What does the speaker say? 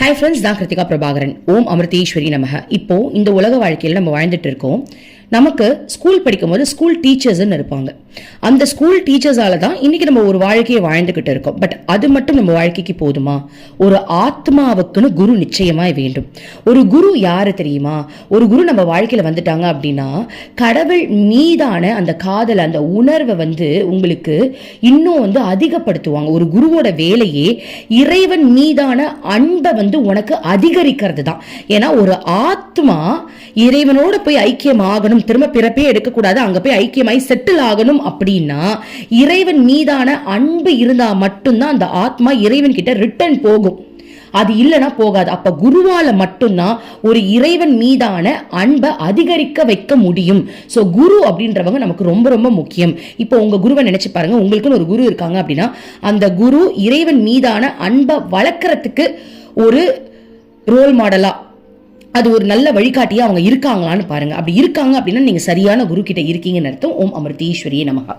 Hi friends தான் கிருத்திகா பிரபாகரன். ஓம் அமிர்தேஸ்வரி நமக. இப்போ இந்த உலக வாழ்க்கையில் நம்ம வாழ்ந்துட்டு இருக்கோம். நமக்கு ஸ்கூல் படிக்கும்போது ஸ்கூல் டீச்சர்ஸ்னு இருப்பாங்க. அந்த ஸ்கூல் டீச்சர்ஸால தான் இன்னைக்கு நம்ம ஒரு வாழ்க்கையை வாழ்ந்துகிட்டு இருக்கோம். பட் அது மட்டும் நம்ம வாழ்க்கைக்கு போதுமா? ஒரு ஆத்மாவுக்குன்னு குரு நிச்சயமாய் வேண்டும். ஒரு குரு யாரு தெரியுமா? ஒரு குரு நம்ம வாழ்க்கையில வந்துட்டாங்க அப்படின்னா கடவுள் மீதான அந்த காதல் அந்த உணர்வை வந்து உங்களுக்கு இன்னும் வந்து அதிகப்படுத்துவாங்க. ஒரு குருவோட வேலையே இறைவன் மீதான அன்பை வந்து உனக்கு அதிகரிக்கிறது தான் ஏன்னா ஒரு ஆத்மா இறைவனோட போய் ஐக்கியம் ஆகணும் திரும்ப பிறப்பே எடுக்கக்கூடாது. அங்கே போய் ஐக்கியமாய் செட்டில் ஆகணும் அப்படின்னா இறைவன் மீதான அன்பு இருந்தால் மட்டும்தான் அந்த ஆத்மா இறைவன் கிட்ட ரிட்டர்ன் போகும். அது இல்லைன்னா போகாது. அப்ப குருவால மட்டும்தான் ஒரு இறைவன் மீதான அன்பை அதிகரிக்க வைக்க முடியும். ஸோ குரு அப்படின்றவங்க நமக்கு ரொம்ப ரொம்ப முக்கியம். இப்போ உங்க குருவை நினைச்சு பாருங்க. உங்களுக்குன்னு ஒரு குரு இருக்காங்க அப்படின்னா அந்த குரு இறைவன் மீதான அன்பை வளர்க்கறதுக்கு ஒரு ரோல் மாடலா அது ஒரு நல்ல வழிகாட்டியா அவங்க இருக்காங்களான்னு பாருங்க. அப்படி இருக்காங்க அப்படின்னா நீங்க சரியான குரு கிட்ட இருக்கீங்கன்னு அர்த்தம். ஓம் அமிர்தீஸ்வரியே நமகா.